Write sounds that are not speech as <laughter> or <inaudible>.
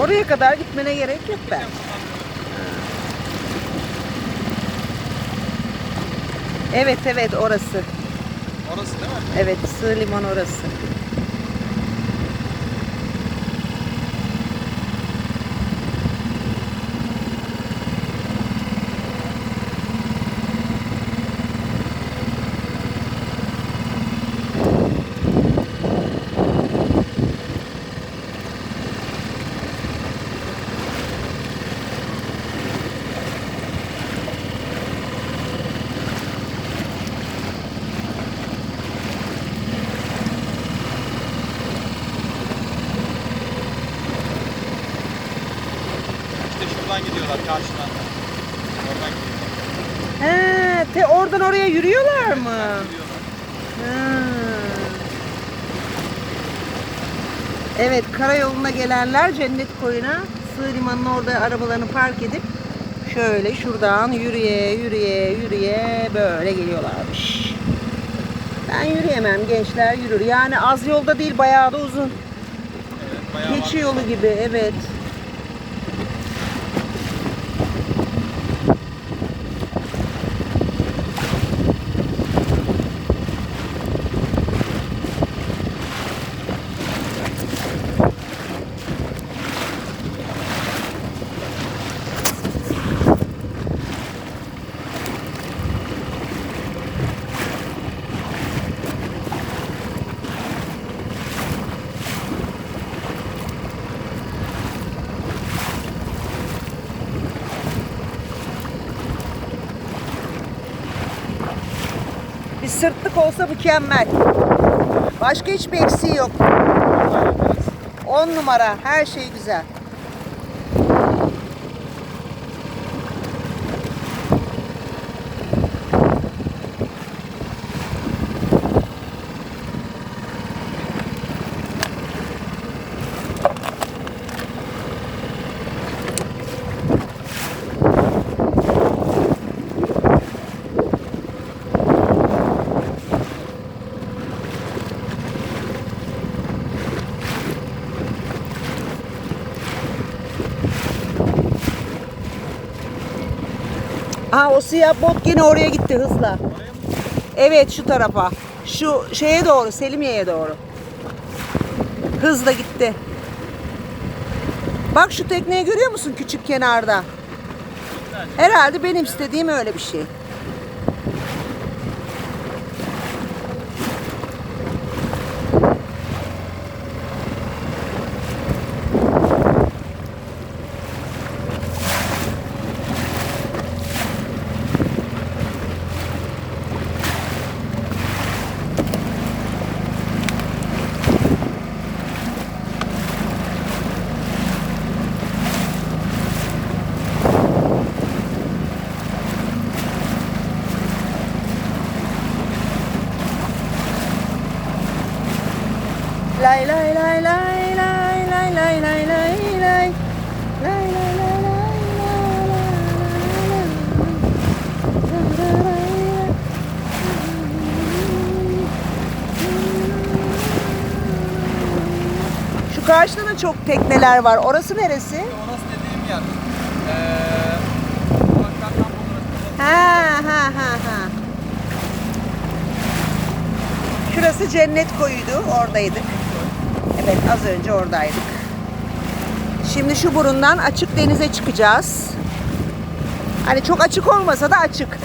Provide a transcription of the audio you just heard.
Oraya kadar gitmene gerek yok ben. Evet evet orası. Orası değil mi? Evet sığ liman orası. Şuradan gidiyorlar karşıdan. Oradan gidiyorlar. He, te oradan oraya yürüyorlar mı? Gidiyorlar. Evet, karayoluna gelenler Cennet Koyu'na sığ limanın orada arabalarını park edip şöyle şuradan yürüye yürüye yürüye böyle geliyorlarmış. Ben yürüyemem, gençler yürür. Yani az yolda değil, bayağı da uzun. Evet, bayağı Keçi var. yolu gibi, evet. Bir sırtlık olsa mükemmel. Başka hiçbir eksiği yok. 10 numara, her şey güzel. Aa o siyah bot yine oraya gitti hızla. Evet şu tarafa. Şu şeye doğru, Selimiye'ye doğru. Hızla gitti. Bak şu tekneyi görüyor musun küçük kenarda? Herhalde benim istediğim öyle bir şey. Lay lay lay lay lay lay lay lay lay lay. Şu karşıda da çok tekneler var. Orası neresi? Orası dediğim yer. Ha ha ha ha. Şurası cennet koyuydu. Oradaydık. Evet az önce oradaydık. Şimdi şu burundan açık denize çıkacağız. Hani çok açık olmasa da açık. <laughs>